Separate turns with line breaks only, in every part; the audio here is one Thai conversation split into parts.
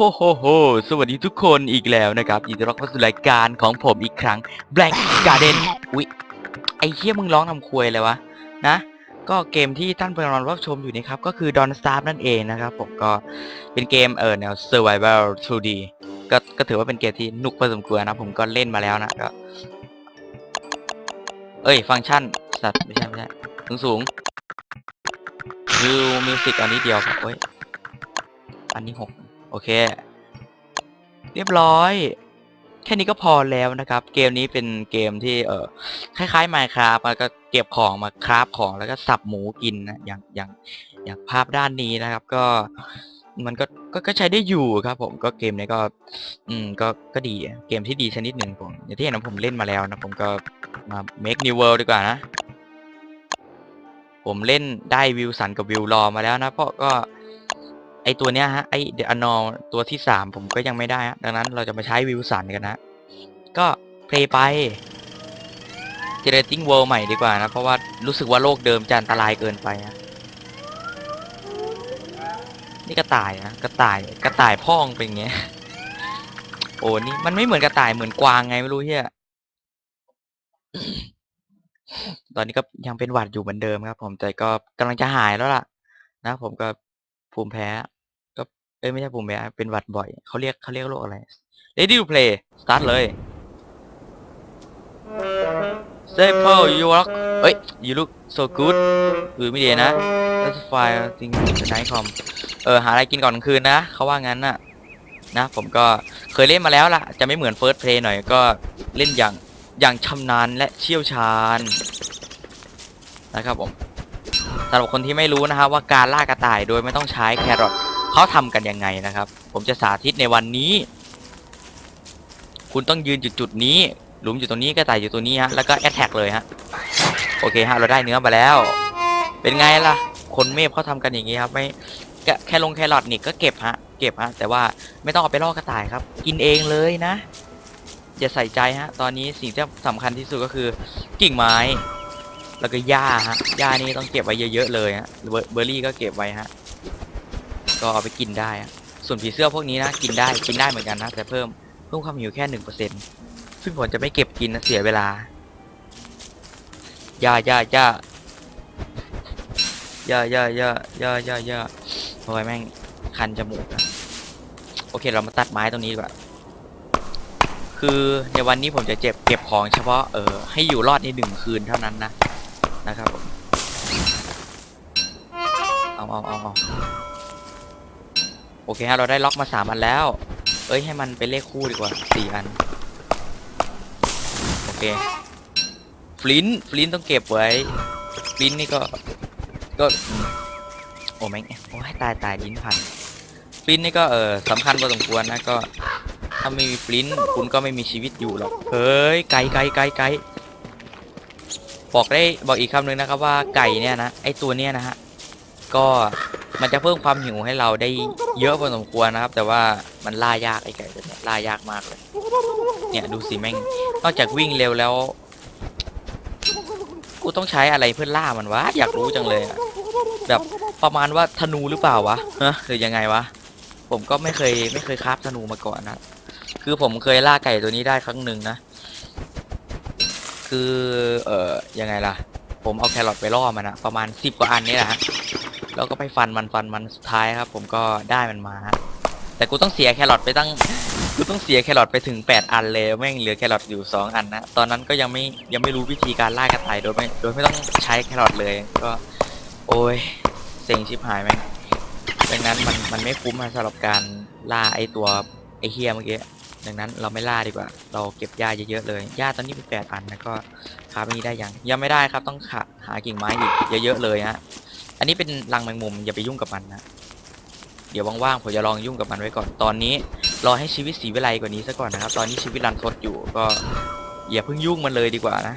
โหโหโหสวัสดีทุกคนอีกแล้วนะครับยินดีต้อนรับเข้าสู่รายการของผมอีกครั้ง Black Garden อุ๊ย ไอ้เหี้ยมึงร้องทำควยเลยวะ นะ ก็เกมที่ท่านกำลังรับชมอยู่นี่ครับ ก็คือ Don't Starve นั่นเองนะครับ ผมก็เป็นเกมเออแนว Survival 2D ก็ก็ถือว่าเป็นเกมที่นุกพอสมควรนะ ผมก็เล่นมาแล้วนะก็เอ้ย ฟังก์ชัน สัตว์ไม่ใช่ไม่ใช่สูงสูงวิวมิวสิกอันนี้เดียวครับเอ้ยอันนี้หก โอเค เรียบร้อย แค่นี้ก็พอแล้วนะครับ เกมนี้เป็นเกมที่เออคล้ายๆ Minecraft แล้วก็เก็บของมาคราฟของแล้วก็สับหมูกินนะอย่างอย่างอย่างภาพด้านนี้นะครับ ก็มันก็ก็ก็ใช้ได้อยู่ครับ ผมก็เกมนี้ก็ อืมก็ก็ดีเกมที่ดีชนิดหนึ่งผมอย่างที่เห็นนะผมเล่นมาแล้วนะผมก็มา make new world ดีกว่านะ ผมเล่นได้วิวสันกับวิวรอมาแล้วนะ เพราะก็ อตัวเนี้ยฮะไอเดอะนอตัวที่สามผมก็ยังไม่ได้ฮะดังนั้นเราจะมาใช้วิวสันกันนะ ก็เพลย์ไป generating world ใหม่ดีกว่านะ เพราะว่ารู้สึกว่าโลกเดิมจะอันตรายเกินไปฮะนี่กระต่ายนะกระต่ายกระต่ายพ่องเป็นย่างเงี้ยโอ้นี่มันไม่เหมือนกระต่ายเหมือนกวางไงไม่รู้เฮียตอนนี้ก็ยังเป็นหวัดอยู่เหมือนเดิมครับ ผมแต่ก็กำลังจะหายแล้วล่ะ นะ ผมก็ภูมิแพ้ เอ้ยไม่ใช่ภูมิแพ้เป็นหวัดบ่อยเขาเรียกเขาเรียกโรคอะไร Ready to play start เลย Say Paul you look เอ้ย you look so good อือไม่ดีนะ That's fine thing tonight com เออหาอะไรกินก่อนกลางคืนนะเขาว่างั้นน่ะนะผมก็เคยเล่นมาแล้วล่ะ จะไม่เหมือน First Play หน่อยก็เล่นอย่างอย่างชำนาญและเชี่ยวชาญนะครับผมสำหรับคนที่ไม่รู้นะครับว่าการล่ากระต่ายโดยไม่ต้องใช้แครอท เขาทำกันยังไงนะครับ ผมจะสาธิตในวันนี้ คุณต้องยืนจุดจุดนี้ หลุมอยู่ตรงนี้กระต่ายอยู่ตัวนี้ฮะแล้วก็แอตแทกเลยฮะโอเคฮะเราได้เนื้อมาแล้ว เป็นไงล่ะ คนเมฟเขาทำกันอย่างนี้ครับไม่แค่แค่ลงแครอทนี่ก็เก็บฮะเก็บฮะแต่ว่าไม่ต้องเอาไปล่อกระต่ายครับ กินเองเลยนะ อย่าใส่ใจฮะ ตอนนี้สิ่งที่สำคัญที่สุดก็คือ กิ่งไม้ แล้วก็หญ้าฮะหญ้านี่ต้องเก็บไว้เยอะๆเลยฮะเบอร์เบอร์รี่ก็เก็บไว้ฮะ ก็เอาไปกินได้ฮะส่วนผีเสื้อพวกนี้นะกินได้กินได้เหมือนกันนะแต่เพิ่มเพิ่มความหิวแค่หนึ่งเปอร์เซ็นซึ่งผมจะไม่เก็บกินนะเสียเวลาหญ้าหญ้าหญ้าหญ้าหญ้าหญ้าหญ้าหญ้าหญ้าโอ้ยแม่งคันจมูกนะโอเคเรามาตัดไม้ตรงนี้ดีกว่าคือในวันนี้ผมจะเจ็บเก็บของเฉพาะเออให้อยู่รอดในหนึ่งคืนเท่านั้นนะนะครับเอาเอาเอาเอา โอเคฮะเราได้ล็อกมาสามอันแล้ว เอ้ยให้มันเป็นเลขคู่ดีกว่าสี่อัน โอเคฟลินฟลินต้องเก็บไว้ฟลินนี่ก็ก็โอ้แม่งโอ้ยตายตายลิ้นพันฟลินนี่ก็เออสำคัญพอสมควรนะก็ถ้าไม่มีฟลินคุณก็ไม่มีชีวิตอยู่หรอกเฮ้ยไก่ไก่ไก่ไก่บอกได้บอกอีกคำหนึ่งนะครับว่าไก่เนี่ยนะไอตัวเนี้ยนะฮะก็ มันจะเพิ่มความหิวให้เราได้เยอะพอสมควรนะครับ แต่ว่ามันล่ายากไอ้ไก่ตัวเนี้ยล่ายากมากเลย เนี่ยดูสิแม่ง นอกจากวิ่งเร็วแล้ว กูต้องใช้อะไรเพื่อล่ามันวะ อยากรู้จังเลยอะแบบประมาณว่าธนูหรือเปล่าวะฮะหรือยังไงวะ ผมก็ไม่เคยไม่เคยคราฟธนูมาก่อนนะ คือผมเคยล่าไก่ตัวนี้ได้ครั้งหนึ่งนะ คือเอ่อยังไงล่ะ ผมเอาแครอทไปล่อมันนะประมาณสิบกว่าอันนี่แหละ แล้วก็ไปฟันมันฟันมันสุดท้ายครับ ผมก็ได้มันมา แต่กูต้องเสียแครอทไปตั้งกูต้องเสียแครอทไปถึงแปดอันเลยแม่งเหลือแครอทอยู่สองอันนะตอนนั้นก็ยังไม่ยังไม่รู้วิธีการล่ากระต่ายโดยไม่โดยไม่ต้องใช้แครอทเลยก็ โอ้ยเซ็งชิบหายแม่งดังนั้นมันมันไม่คุ้มนะสำหรับการล่าไอตัวไอเฮียเมื่อกี้ดังนั้นเราไม่ล่าดีกว่า เราเก็บหญ้าเยอะๆเลยหญ้าตอนนี้เป็นแปดอันนะก็คาบนี้ได้ยังยังไม่ได้ครับต้องหาหากิ่งไม้อีกเยอะๆเลยฮะ อันนี้เป็นรังแมงมุมอย่าไปยุ่งกับมันนะ เดี๋ยวว่างๆผมจะลองยุ่งกับมันไว้ก่อน ตอนนี้รอให้ชีวิตสีวิไลกว่านี้ซะก่อนนะครับ ตอนนี้ชีวิตรันทดอยู่ก็อย่าเพิ่งยุ่งมันเลยดีกว่านะ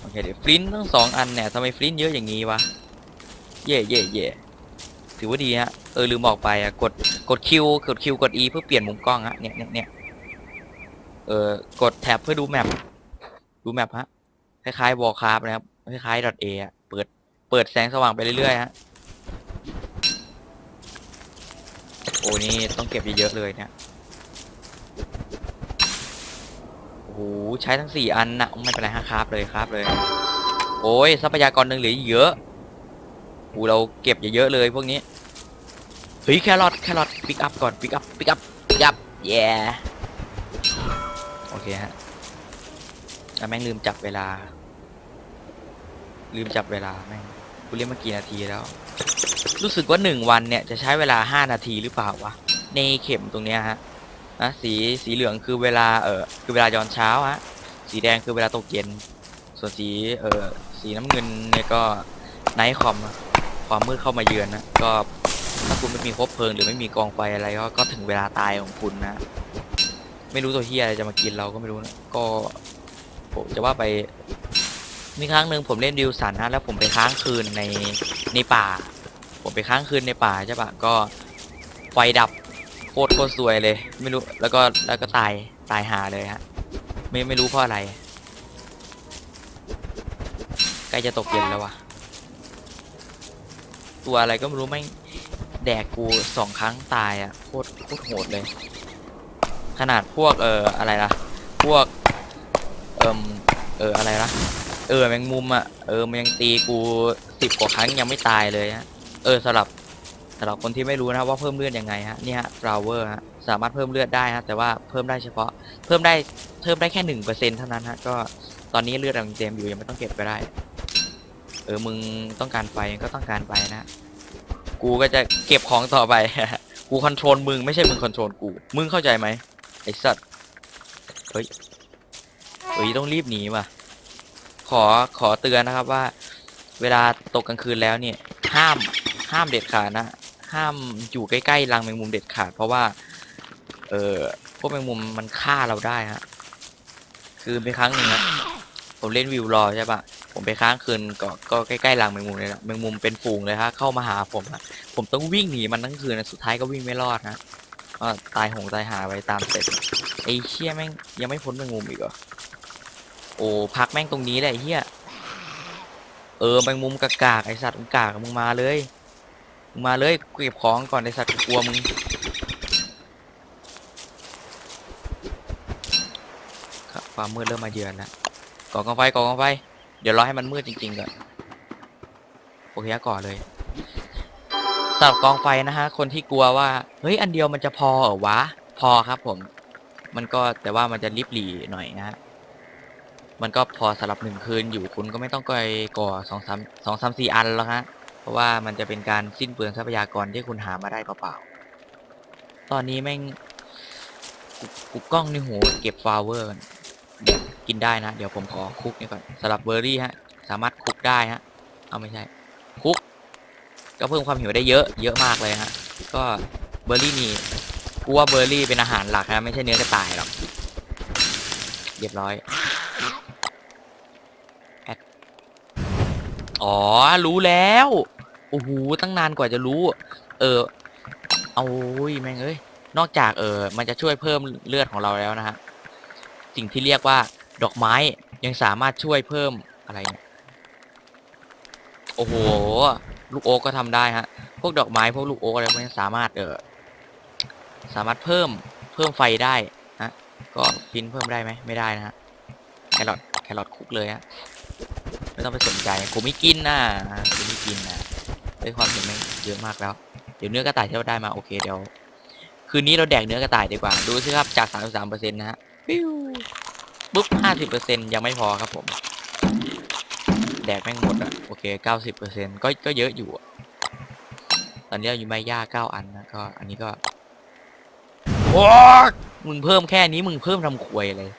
โอเคเดี๋ยวฟลินต์ทั้งสองอันเนี่ยทำไมฟลินเยอะอย่างนี้วะ เย่เย่เย่ถือว่าดีฮะ เออลืมบอกไปอะ กด กดคิว กดคิว กด E เพื่อเปลี่ยนมุมกล้องฮะ เนี่ยเนี่ยเนี่ยเออกดแท็บเพื่อดูแมป ดูแมปฮะ คล้ายๆวอลคราฟนะครับ คล้ายๆ .a อะเปิด เปิดแสงสว่างไปเรื่อยๆฮะ โอ้นี่ต้องเก็บเยอะๆเลยเนี่ย โอ้โหใช้ทั้งสี่อันนะไม่เป็นไรฮะครับเลยครับเลย โอ้ยทรัพยากรหนึ่งเหลือเยอะโอ้เราเก็บเยอะๆเลยพวกนี้ เฮ้ยแครอทแครอทปิกอัพก่อนปิกอัพปิกอัพปิกอัพเย้โอเคฮะอะแม่งลืมจับเวลา ลืมจับเวลาแม่งกูเล่นมากี่นาทีแล้ว รู้สึกว่าหนึ่งวันเนี่ยจะใช้เวลาห้านาทีหรือเปล่าวะ ในเข็มตรงเนี้ยฮะนะสีสีเหลืองคือเวลาเออคือเวลาย้อนเช้าฮะ สีแดงคือเวลาตกเย็น ส่วนสีเออสีน้ำเงินเนี่ยก็ไนท์คอมความมืดเข้ามาเยือนนะก็ถ้าคุณไม่มีคบเพลิงหรือไม่มีกองไฟอะไรก็ก็ถึงเวลาตายของคุณนะ ไม่รู้ตัวเฮียอะไรจะมากินเราก็ไม่รู้นะก็ผมจะว่าไป มีครั้งหนึ่งผมเล่นดิวสันนะแล้วผมไปค้างคืนในในป่า ผมไปค้างคืนในป่าใช่ปะก็ไฟดับโคตรโคตรซวยเลย ไม่รู้แล้วก็แล้วก็ตายตายหาเลยฮะไม่ไม่รู้เพราะอะไรใกล้จะตกเย็นแล้ววะตัวอะไรก็ไม่รู้ไม่งแดกกูสองครั้งตายอะโคตรโคตรโหดเลย ขนาดพวกเอ่ออะไรล่ะ พวกเอ่มเอออะไรล่ะ เออแมงมุมอะเออมันยังตีกูสิบกว่าครั้งยังไม่ตายเลยฮะเออสำหรับสำหรับคนที่ไม่รู้นะว่าเพิ่มเลือดยังไงฮะนี่ฮะ flower ฮะสามารถเพิ่มเลือดได้ฮะแต่ว่าเพิ่มได้เฉพาะ เพิ่มได้เพิ่มได้แค่หนึ่งเปอร์เซ็นเท่านั้นฮะก็ตอนนี้เลือดยังเต็มอยู่ยังไม่ต้องเก็บก็ได้ เออมึงต้องการไฟก็ต้องการไฟนะ กูก็จะเก็บของต่อไป กูคอนโทรลมึงไม่ใช่มึงคอนโทรลกู มึงเข้าใจไหมไอ้สัตว์เฮ้ยเฮ้ยต้องรีบหนีว่ะ ขอขอเตือนนะครับว่า เวลาตกกลางคืนแล้วเนี่ย ห้ามห้ามเด็ดขาดนะ ห้ามอยู่ใกล้ๆรังแมงมุมเด็ดขาด เพราะว่า เออพวกแมงมุมมันฆ่าเราได้ฮะคือไปครั้งหนึ่งนะผมเล่นวิวรอใช่ปะผมไปค้างคืนก็ก็ใกล้ๆรังแมงมุมเลยนะแมงมุมเป็นฝูงเลยฮะเข้ามาหาผมอะผมต้องวิ่งหนีมันทั้งคืนนะสุดท้ายก็วิ่งไม่รอดนะก็ตายหงตายหาไปตามเสร็จไอ้เชี่ยแม่งยังไม่พ้นแมงมุมอีกเหรอ โอ้พักแม่งตรงนี้แหละเฮียเออแมงมุมกากากไอสัตว์มึงกากมึงมาเลยมึงมาเลยเก็บของก่อนไอสัตว์กลัวมึงความมืดเริ่มมาเยือนแล้วก่อกองไฟก่อกองไฟ เดี๋ยวรอให้มันมืดจริงๆก่อนโอเคก่อนเลยสำหรับกองไฟนะฮะคนที่กลัวว่าเฮ้ยอันเดียวมันจะพอเหรอวะ พอครับผม มันก็แต่ว่ามันจะริบหรี่หน่อยนะฮะ มันก็พอสำหรับหนึ่งคืนอยู่คุณก็ไม่ต้องไปก่อสองสามสองสามสี่อันแล้วฮะเพราะว่ามันจะเป็นการสิ้นเปลืองทรัพยากรที่คุณหามาได้เปล่าๆตอนนี้แม่งกูกูกล้องในหูเก็บฟลาวเวอร์ก่อนเดี๋ยวกินได้นะ เดี๋ยวผมขอคุกนี่ก่อนสำหรับเบอร์รี่ฮะ สามารถคุกได้ฮะ เอาไม่ใช่ คุก ก็เพิ่มความหิวได้เยอะ เยอะมากเลยฮะ ก็เบอร์รี่นี่กูว่าเบอร์รี่เป็นอาหารหลักนะไม่ใช่เนื้อกระต่ายหรอกเรียบร้อยแอด อ๋อ รู้แล้ว โอ้โห ตั้งนานกว่าจะรู้ เออ เอาอยแม่งเอ้ย นอกจากเออ มันจะช่วยเพิ่มเลือดของเราแล้วนะฮะ สิ่งที่เรียกว่า ดอกไม้ยังสามารถช่วยเพิ่มอะไรเนี่ยโอ้โห ลูกโอ๊กก็ทำได้ฮะ พวกดอกไม้พวกลูกโอ๊กอะไรพวกนี้สามารถเออ สามารถเพิ่มเพิ่มไฟได้ฮะ ก็พินเพิ่มได้ไหมไม่ได้นะฮะ แครอทแครอทคุกเลยฮะ ไม่ต้องไปสนใจกูไม่กินนะกูไม่กินนะด้วยความเห็นแม่เยอะมากแล้ว เดี๋ยวเนื้อกระต่ายที่เราได้มาโอเคเดี๋ยว คืนนี้เราแดกเนื้อกระต่ายดีกว่า ดูสิครับจาก 33%นะฮะปิ้วปุ๊บ50%ยังไม่พอครับผม แดกแม่งหมดอะโอเค 90%ก็ก็เยอะอยู่ตอนนี้เราอยู่ไม้ย่า9อันนะก็อันนี้ก็โอ้มึงเพิ่มแค่นี้มึงเพิ่มทำควยเลย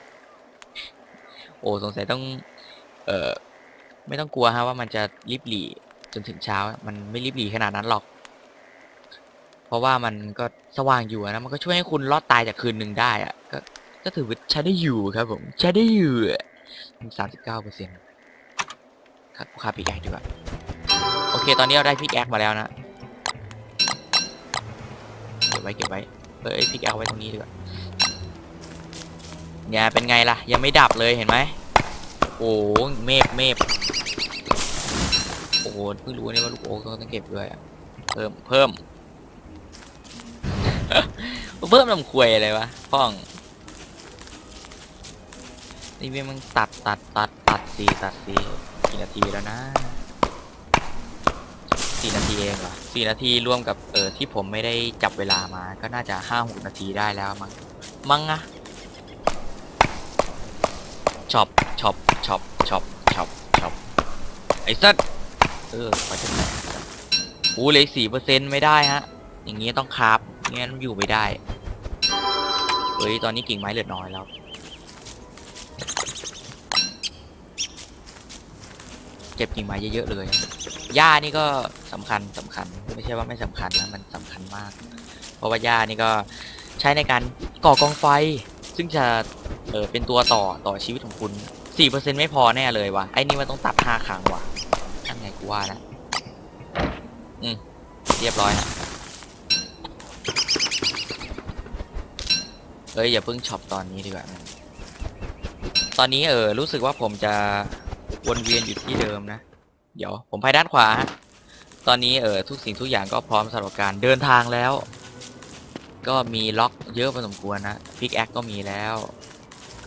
โอ้สงสัยต้อง เอ่อ ไม่ต้องกลัวฮะว่ามันจะรีบหลีจนถึงเช้า มันไม่รีบหลีขนาดนั้นหรอก เพราะว่ามันก็สว่างอยู่นะมันก็ช่วยให้คุณรอดตายจากคืนหนึ่งได้อะก็ก็ถือว่าใช้ได้อยู่ครับผมใช้ได้อยู่สามสิบเก้าเปอร์เซ็นต์ครับคาพิกแอคดีกว่าโอเค ตอนนี้เราได้พิกแอคมาแล้วนะเก็บไว้เก็บไว้เอ้ยพิกแอคไว้ตรงนี้ดีกว่าเนี่ยเป็นไงล่ะ ยังไม่ดับเลยเห็นไหมโอ้เมฟเมฟ โอ้โหเพิ่งรู้เนี่ยว่าลูกโอ๊กต้องเก็บด้วยอะเพิ่มเพิ่ม เพิ่มลำควยอะไรวะพ่องนี่เว้ยมึงตัดตัดตัดตัดสีตัดสีกี่นาทีแล้วนะสี่นาทีเองเหรอสี่นาทีรวมกับเออที่ผมไม่ได้จับเวลามา ก็น่าจะห้าหกนาทีได้แล้วมั้งมั้งอะช็อปช็อปช็อปช็อปช็อปช็อปไอ้สัส เออขอจะอู้เลยสี่เปอร์เซ็นต์ไม่ได้ฮะ อย่างงี้ต้องคราฟไม่งั้นอยู่ไม่ได้ เฮ้ย ตอนนี้กิ่งไม้เหลือน้อยแล้ว เก็บกิ่งไม้เยอะๆเลยหญ้านี่ก็สำคัญสำคัญ ไม่ใช่ว่าไม่สำคัญนะ มันสำคัญมาก เพราะว่าหญ้านี่ก็ใช้ในการก่อกองไฟ ซึ่งจะเออเป็นตัวต่อต่อชีวิตของคุณ4%ไม่พอแน่เลยวะไอ้นี่มันต้องตัด5ครั้งว่ะนั่นไงกู ว่านะอืมเรียบร้อยนะเอ้ยอย่าเพิ่งช็อปตอนนี้ดีกว่าตอนนี้เออรู้สึกว่าผมจะวนเวียนอยู่ที่เดิมนะ เดี๋ยวผมไปด้านขวา ตอนนี้เออทุกสิ่งทุกอย่างก็พร้อมสำหรับการเดินทางแล้ว ก็มีล็อกเยอะพอสมควรนะพิกแอคก็มีแล้ว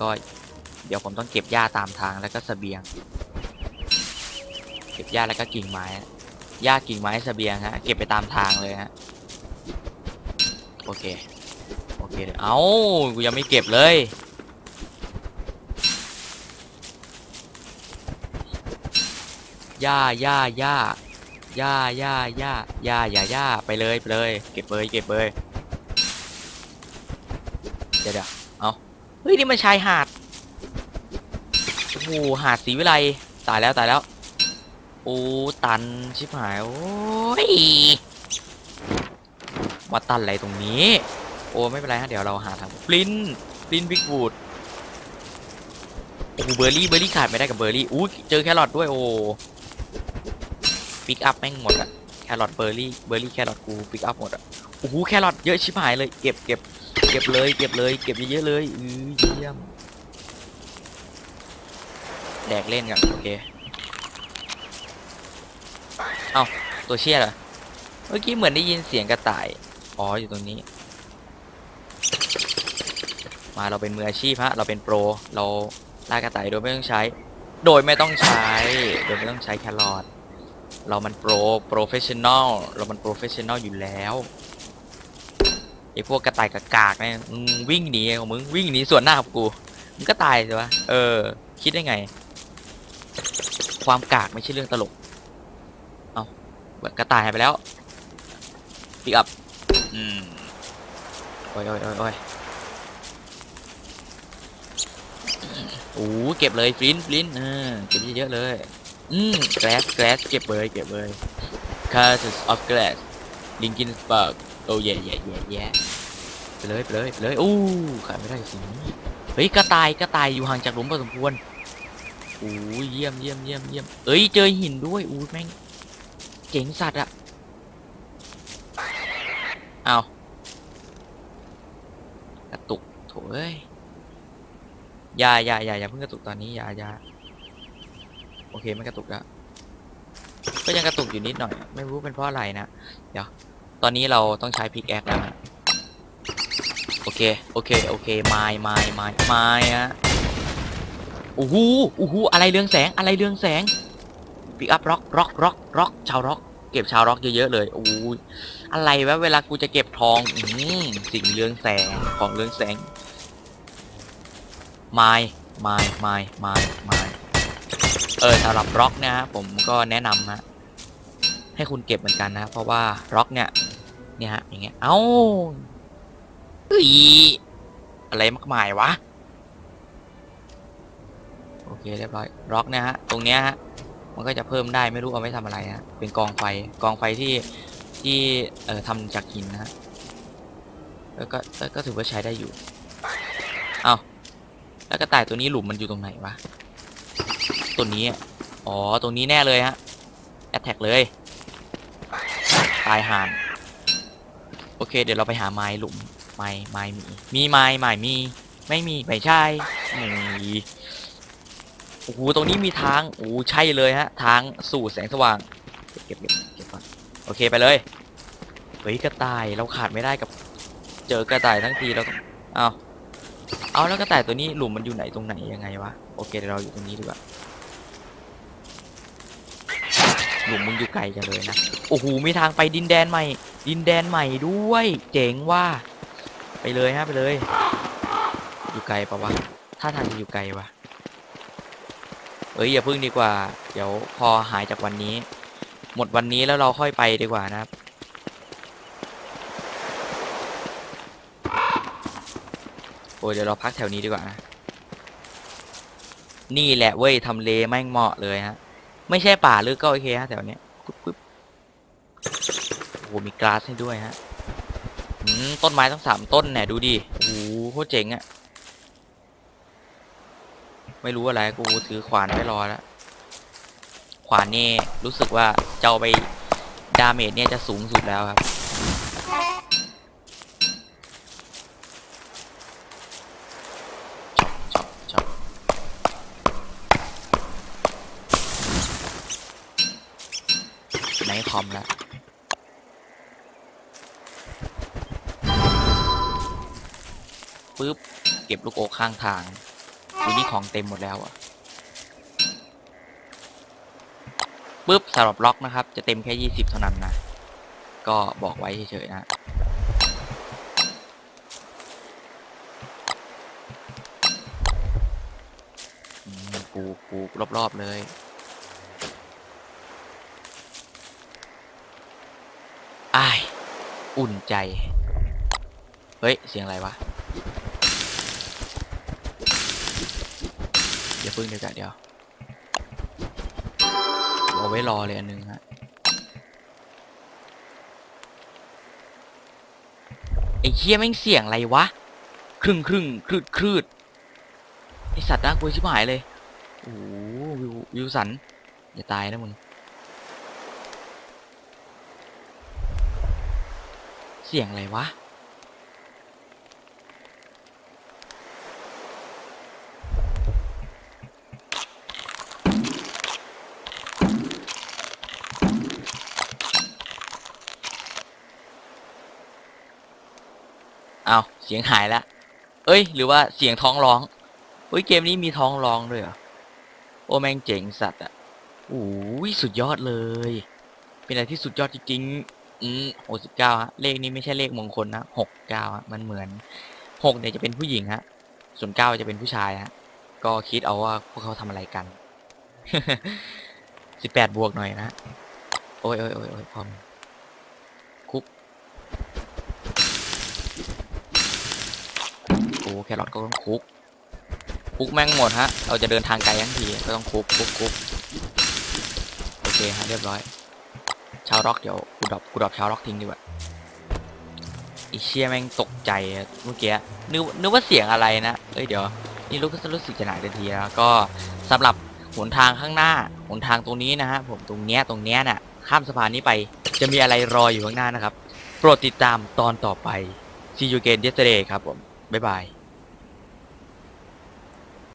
ก็เดี๋ยวผมต้องเก็บหญ้าตามทางแล้วก็เสบียง เก็บหญ้าแล้วก็กิ่งไม้หญ้ากิ่งไม้เสบียงฮะ เก็บไปตามทางเลยฮะ โอเค โอเค เอ้า กูยังไม่เก็บเลย หญ้าหญ้าหญ้าหญ้าหญ้าหญ้าหญ้าอย่าหญ้าไปเลยไปเลย เก็บเลยเก็บเลย เดี๋ยวเดี๋ยวเอาเฮ้ย นี่มันชายหาด โอ้โห หาดศรีวิไลตายแล้วตายแล้ว โอ้ตันชิบหายโอ้ยมาตันอะไรตรงนี้ โอ้ไม่เป็นไรฮะเดี๋ยวเราหาทางปลินปลินบิ๊กวูดโอ้เบอร์รี่เบอร์รี่ขาดไม่ได้กับเบอร์รี่อู้เจอแครอทด้วยโอ้ปิกอัพแม่งหมดอะแครอทเบอร์รี่เบอร์รี่แครอทกูปิกอัพหมดอะโอ้โหแครอทเยอะชิบหายเลยเก็บเก็บเก็บเลยเก็บเลยเก็บเยอะๆเลยอือเยี่ยมแดกเล่นกันโอเค เอาตัวเชี่ยเหรอ เมื่อกี้เหมือนได้ยินเสียงกระต่าย อ๋ออยู่ตรงนี้ มาเราเป็นมืออาชีพฮะ เราเป็นโปร เราล่ากระต่ายโดยไม่ต้องใช้ โดยไม่ต้องใช้ โดยไม่ต้องใช้แครอท เรามันโปร โปรเฟชชั่นอล เรามันโปรเฟชชั่นอลอยู่แล้วไอพวกกระต่ายกากๆเนี่ยมึงวิ่งหนีของมึงวิ่งหนีส่วนหน้ากับกู มึงก็ตายสิวะ เออ คิดได้ไง ความกากไม่ใช่เรื่องตลก กระต่ายหายไปแล้วปิกอัพอืมโอ้ยโอ้ยโอ้ยโอ้ยโอ้เก็บเลยฟลินฟลินเออเก็บเยอะๆเลย อืม glass glass เก็บเลยเก็บเลย causes of glass Linkin Park โอ้ยแย่แย่แย่แย่ไปเลยไปเลยไปเลยอู้ขายไม่ได้กับสิ่งนี้เฮ้ยกระต่ายกระต่ายอยู่ห่างจากหลุมพอสมควรโอ้ยเยี่ยมเยี่ยมเยี่ยมเยี่ยมเอ้ยเจอหินด้วยอู้แม่ง เจ๋งสัตว์อะเอากระตุกโถเอ้ยอย่าอย่าอย่าอย่าเพิ่งกระตุกตอนนี้อย่าอย่าโอเคไม่กระตุกแล้วก็ยังกระตุกอยู่นิดหน่อย ไม่รู้เป็นเพราะอะไรนะเดี๋ยวตอนนี้เราต้องใช้พิกแอคแล้วฮะโอเคโอเคโอเคไม้ไม้ไม้ไม้ฮะโอ้โหโอ้โหอะไรเรืองแสงอะไรเรืองแสง ปิกอัพร็อกร็อกร็อกร็อกชาวร็อก เก็บชาวร็อกเยอะๆเลยโอ้ยอะไรวะเวลากูจะเก็บทองอืมสิ่งเรืองแสงของเรืองแสงไม้ไม้ไม้ไม้ไม้เออสำหรับร็อกนะฮะผมก็แนะนำนะให้คุณเก็บเหมือนกันนะ เพราะว่าร็อกเนี่ยเนี่ยฮะอย่างเงี้ยเอ้าเฮ้อะไรมากมายวะโอเคเรียบร้อยร็อกนะฮะตรงเนี้ยฮะ มันก็จะเพิ่มได้ไม่รู้เอาไว้ทำอะไรฮะเป็นกองไฟกองไฟที่ที่เอ่อทำจากหินนะฮะแล้วก็ก็ก็ถือว่าใช้ได้อยู่เอาแล้วกระต่ายตัวนี้หลุมมันอยู่ตรงไหนวะตัวนี้อะอ๋อตรงนี้แน่เลยฮะแอตแทกเลยตายห่านโอเค เดี๋ยวเราไปหาไม้หลุมไม้ไม้มีมีไม้ไม้มี ไม่มีไม่ใช่ไม่มี โอ้โหตรงนี้มีทางโอ้ใช่เลยฮะ ทางสู่แสงสว่างเก็บเก็บเก็บก่อนโอเคไปเลยเฮ้ยกระต่ายเราขาดไม่ได้กับ เจอกระต่ายทั้งทีแล้วต้องเอาเอาแล้วกระต่ายตัวนี้หลุมมันอยู่ไหนตรงไหนยังไงวะโอเคเดี๋ยวเราอยู่ตรงนี้ดีกว่าหลุมมึงอยู่ไกลจังเลยนะโอ้โหมีทางไปดินแดนใหม่ ดินแดนใหม่ด้วย เจ๋งว่า ไปเลยฮะไปเลย อยู่ไกลปะวะถ้าทางจะอยู่ไกลวะ เอ้ยอย่าพึ่งดีกว่า เดี๋ยวพอหายจากวันนี้ หมดวันนี้แล้วเราค่อยไปดีกว่านะครับ โอ้ยเดี๋ยวเราพักแถวนี้ดีกว่านะ นี่แหละเว้ยทำเลแม่งเหมาะเลยฮะ ไม่ใช่ป่าลึกก็โอเคฮะแถวเนี้ยปึ๊บปึ๊บโอ้โหมีกราสให้ด้วยฮะต้นไม้ทั้งสามต้นเนี่ยดูดิโอ้โหโคตรเจ๋งอะ ไม่รู้อะไรกูถือขวานไว้รอแล้ว ขวานนี่รู้สึกว่าจะเอาไปดาเมจเนี่ยจะสูงสุดแล้วครับชอบชอบในคอมแล้วปึ๊บ เก็บลูกโอข้างทาง ดูนี่ของเต็มหมดแล้วอะปึ๊บสำหรับล็อกนะครับ จะเต็มแค่ยี่สิบเท่านั้นนะ ก็บอกไว้เฉยๆนะอืมปลูกปลูกรอบ ๆ เลย อ้าย อุ่นใจ เฮ้ย เสียงอะไรวะ พึ่งเดี๋ยวกันเดี๋ยวเอาไว้รอเลยอันหนึงฮะไอ้เคี้ยแม่งเสียงอะไรวะครึ่งครึ่งคลืดคลืดไอสัตว์น่ากลัวชิบหายเลยโอ้โหวิววิวสันอย่าตายนะมึงเสียงอะไรวะ เสียงหายละเอ้ย หรือว่าเสียงท้องร้องเฮ้ยเกมนี้มีท้องร้องด้วยเหรอ โอแม่งเจ๋งสัตว์อะโอ้ยสุดยอดเลย เป็นอะไรที่สุดยอดจริงๆอืมหกสิบเก้าฮะ เลขนี้ไม่ใช่เลขมงคลนะหกเก้าฮะ มันเหมือนหกเนี่ยจะเป็นผู้หญิงฮะ ส่วนเก้าจะเป็นผู้ชายฮะ ก็คิดเอาว่าพวกเขาทำอะไรกันสิบแปดบวกหน่อยนะ โอ้ยโอ้ยโอ้ยพอมคุก โอ้ แครอทก็ต้องคุก คุกแม่งหมดฮะ เราจะเดินทางไกลทั้งทีก็ต้องคุกคุกคุกโอเคฮะเรียบร้อย ชาวร็อกเดี๋ยวกูดรอปกูดรอปชาวร็อกทิ้งดีกว่าไอเชี่ยแม่งตกใจเมื่อกี้นึกนึกว่าเสียงอะไรนะเอ้ยเดี๋ยวนี่รู้ก็รู้สึกจะหนักทันทีแล้วก็สำหรับหนทางข้างหน้าหนทางตรงนี้นะฮะผมตรงเนี้ยตรงเนี้ยน่ะ ข้ามสะพานนี้ไปจะมีอะไรรออยู่ข้างหน้านะครับ โปรดติดตามตอนต่อไป See you again yesterday ครับผม บ๊ายบาย